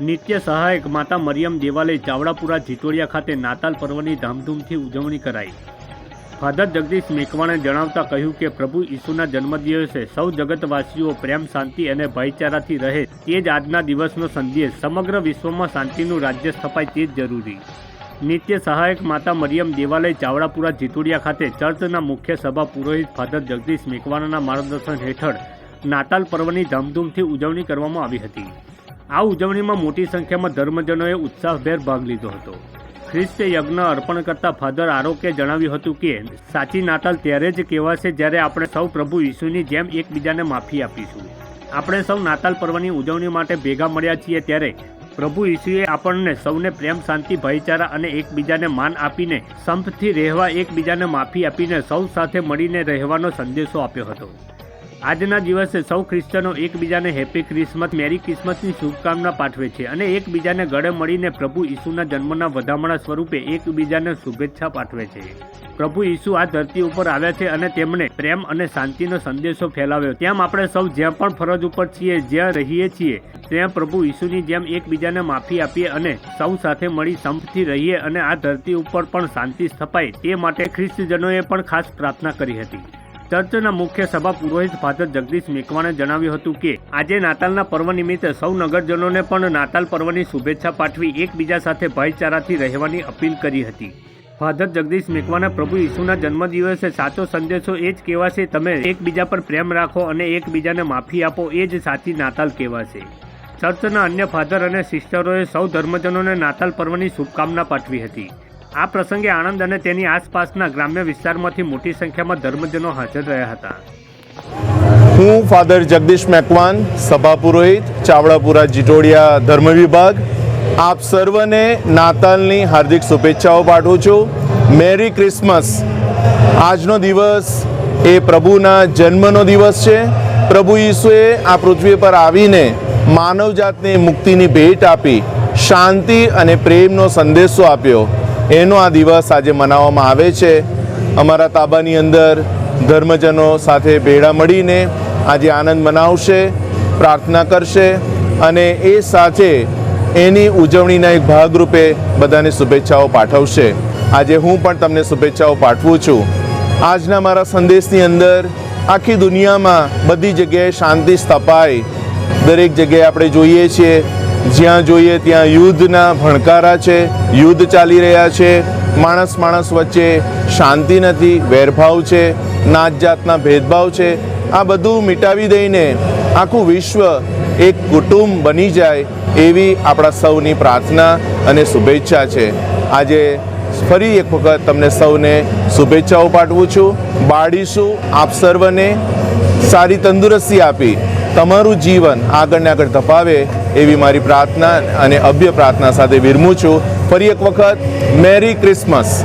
નિત્ય સહાયક માતા મરિયમ દેવાલય ચાવડાપુરા જીતોડિયા ખાતે નાતાલ પર્વની ધામધૂમથી ઉજવણી કરાઈ. ફાધર જગદીશ મેકવાણે જણાવતા કહ્યું કે પ્રભુ ઈસુના જન્મદિવસે સૌ જગતવાસીઓ પ્રેમ, શાંતિ અને ભાઈચારાથી રહે તે જ આજના દિવસનો સંદેશ. સમગ્ર વિશ્વમાં શાંતિનું રાજ્ય સ્થપાય તે જ જરૂરી. નિત્ય સહાયક માતા મરિયમ દેવાલય ચાવડાપુરા જીતોડિયા ખાતે ચર્ચના મુખ્ય સભા પુરોહિત ફાધર જગદીશ મેકવાણાના માર્ગદર્શન હેઠળ નાતાલ પર્વની ધામધૂમથી ઉજવણી કરવામાં આવી હતી. આ ઉજવણીમાં મોટી સંખ્યામાં ધર્મજનોએ ઉત્સાહભેર ભાગ લીધો હતો. ખ્રિસ્ત યજ્ઞ અર્પણ કરતા ફાધર આરોકે જણાવ્યું હતું કે, સાચી નાતાલ ત્યારે જ કહેવાશે જ્યારે આપણે સૌ પ્રભુ ઈસુની જેમ એકબીજાને માફી આપીશું. આપણે સૌ નાતાલ પર્વની ઉજવણી માટે ભેગા મળ્યા છીએ ત્યારે પ્રભુ ઈસુએ આપણને સૌને પ્રેમ, શાંતિ, ભાઈચારા અને એકબીજાને માન આપીને સંપથી રહેવા, એકબીજાને માફી આપીને સૌ સાથે મળીને રહેવાનો સંદેશો આપ્યો હતો. આજના દિવસે સૌ ક્રિશ્ચનો એકબીજાને હેપી ક્રિસમસ, મેરી ક્રિસમસની શુભકામના પાઠવે છે અને એકબીજાને ગળે મળીને પ્રભુ ઈસુના જન્મના વધામણા સ્વરૂપે એકબીજાને શુભેચ્છા પાઠવે છે. પ્રભુ ઈસુ આ ધરતી ઉપર આવ્યા છે અને તેમણે પ્રેમ અને શાંતિનો સંદેશો ફેલાવ્યો. તેમ આપણે સૌ જ્યાં પણ ફરજ ઉપર છીએ, જ્યાં રહીએ છીએ, ત્યાં પ્રભુ ઈસુની જેમ એકબીજાને માફી આપીએ અને સૌ સાથે મળી સંપથી રહીએ અને આ ધરતી ઉપર પણ શાંતિ સ્થપાય તે માટે ખ્રિસ્તજનોએ પણ ખાસ પ્રાર્થના કરી હતી. ચર્ચના મુખ્ય સભા પુરોહિત ફાધર જગદીશ મેકવાણે જણાવ્યું હતું કે, આજે નાતાલના પર્વ નિમિત્તે સૌ નગરજનોને પણ નાતાલ પર્વની શુભેચ્છા પાઠવી એકબીજા સાથે ભાઈચારાથી રહેવાની અપીલ કરી હતી. ફાધર જગદીશ મેકવાના પ્રભુ ઈસુના જન્મદિવસે સાચો સંદેશો એ જ કહેવાશે, તમે એકબીજા પર પ્રેમ રાખો અને એકબીજાને માફી આપો એ જ સાચી નાતાલ કહેવાશે. ચર્ચના અન્ય ફાધર અને સિસ્ટરોએ સૌ ધર્મજનોને નાતાલ પર્વની શુભકામના પાઠવી હતી. આ પ્રસંગે આણંદ અને તેની આસપાસના ગ્રામ્ય વિસ્તારમાંથી મોટી સંખ્યામાં ધર્મજનો હાજર રહ્યા હતા. હું ફાધર જગદીશ મેકવાન, સભા પુરોહિત, ચાવડાપુરા જીટોડિયા ધર્મ વિભાગ. આપ સર્વને નાતાલની હાર્દિક શુભેચ્છાઓ પાઠવું છું. Merry Christmas. આજનો દિવસ એ પ્રભુના જન્મનો દિવસ છે. પ્રભુ ઈસુએ આ પૃથ્વી પર આવીને માનવજાતને મુક્તિની ભેટ આપી, શાંતિ અને પ્રેમનો સંદેશો આપ્યો. એનો આ દિવસ આજે મનાવવામાં આવે છે. અમારા તાબાની અંદર ધર્મજનો સાથે ભેળા મળીને આજે આનંદ મનાવશે, પ્રાર્થના કરશે અને એ સાથે એની ઉજવણીના એક ભાગરૂપે બધાને શુભેચ્છાઓ પાઠવશે. આજે હું પણ તમને શુભેચ્છાઓ પાઠવું છું. આજના મારા સંદેશની અંદર આખી દુનિયામાં બધી જગ્યાએ શાંતિ સ્થપાય. દરેક જગ્યાએ આપણે જોઈએ છીએ જ્યાં જોઈએ ત્યાં યુદ્ધના ભણકારા છે, યુદ્ધ ચાલી રહ્યા છે, માણસ માણસ વચ્ચે શાંતિ નથી, વેરભાવ છે, નાત જાતના ભેદભાવ છે, આ બધું મિટાવી દઈને આખું વિશ્વ એક કુટુંબ બની જાય એવી આપણા સૌની પ્રાર્થના અને શુભેચ્છા છે. આજે ફરી એક વખત તમને સૌને શુભેચ્છાઓ પાઠવું છું. બાળીશું આપ સર્વને સારી તંદુરસ્તી આપી. તમારું જીવન આગળને આગળ ધપાવે એવી મારી પ્રાર્થના અને અભ્ય પ્રાર્થના સાથે વિરમું છું. ફરી એક વખત મેરી ક્રિસમસ.